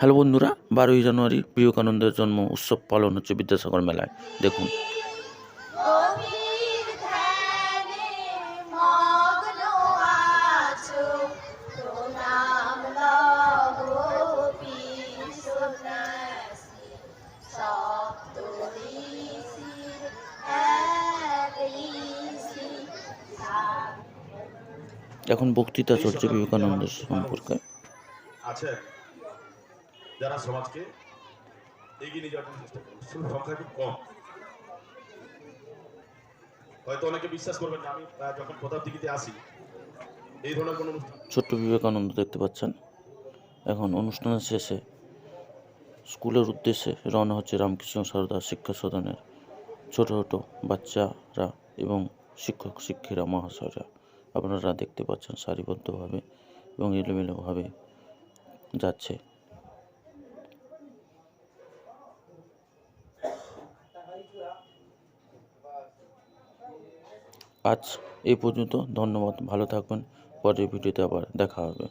Hello বন্ধুরা, বারোই জানুয়ারি বিবেকানন্দের জন্ম উৎসব পালন হচ্ছে বিদ্যাসাগর মেলায়। দেখুন। এখন বক্তৃতা চলছে বিবেকানন্দের সম্পর্কে। আছেন যারা সমাজকে এগিয়ে নিয়ে যাওয়ার চেষ্টা শুধু সংখ্যা খুব কম। হয়তো অনেকে বিশ্বাস করবেন আমি যখন প্রতাপ দিঘিতে আসি, এই ধরনের কোনো অনুষ্ঠান ছোট্ট বিবেকানন্দ দেখতে পাচ্ছেন। এখন অনুষ্ঠানের শেষে স্কুলের উদ্দেশ্যে রওনা হচ্ছে রামকৃষ্ণ সারদা শিক্ষা সদনের ছোট ছোট বাচ্চারা এবং শিক্ষক শিক্ষিরা মহাশয়রা। আপনারা দেখতে পাচ্ছেন সারিবদ্ধভাবে এবং এলোমেলোভাবে যাচ্ছে। আজ এই পর্যন্ত ধন্যবাদ ভালো থাকবেন পরের ভিডিওতে আবার দেখা হবে।